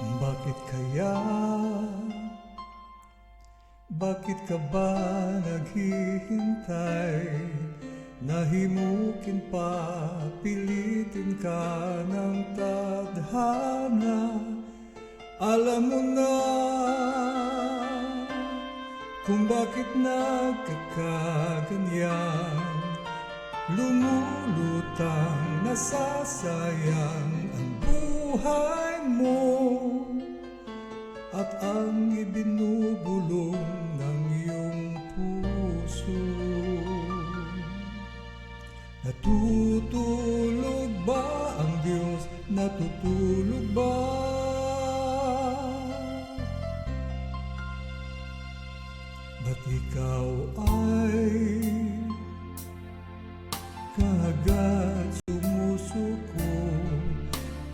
Bakit kaya? Bakit ka ba naghihintay? Nahimukin pa, pilitin ka ng tadhana Alam mo na kung bakit nagkakaganyan Lumulutang nasasayang ang buhay mo At ang ibinubulong ng iyong puso Natutulog ba ang Diyos? Natutulog ba? Ba't ikaw ay Kagad sumusuko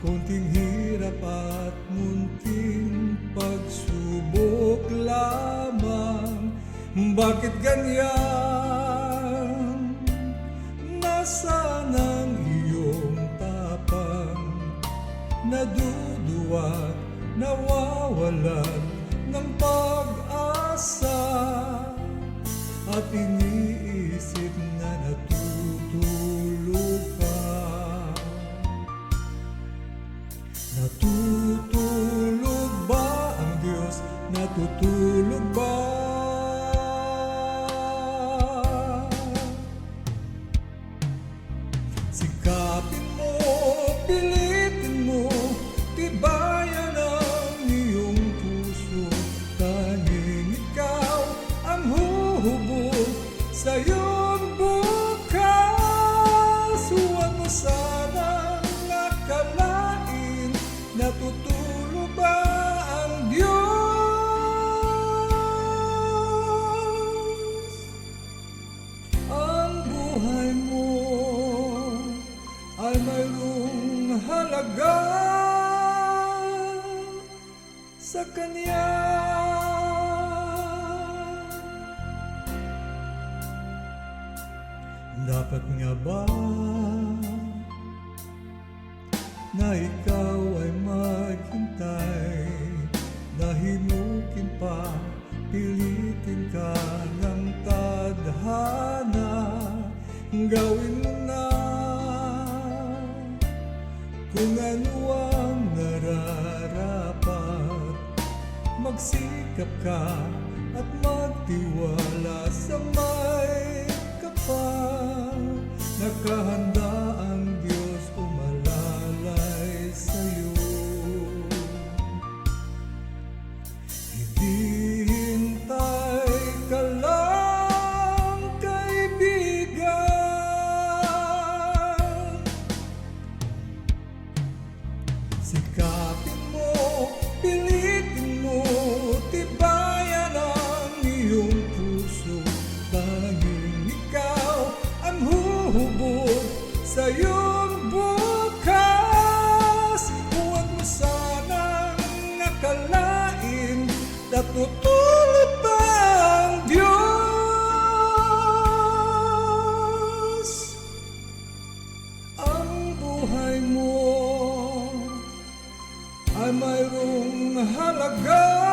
Konting hirap munting pagsubok lamang. Bakit ganyan? Nasaan ang iyong tapang? Naduduwat, nawawalan ng pag-asa. At iniisip Natutulog ay mayroong halaga sa Kanya. Dapat nga ba na ikaw ay maghintay ang nararapat. Magsikap ka at magtiwala sa may kapal. Nakahanda huhubog sa iyong bukas. Huwag mo sanang akalain, natutulog pa ang Diyos. Ang buhay mo ay mayroong halaga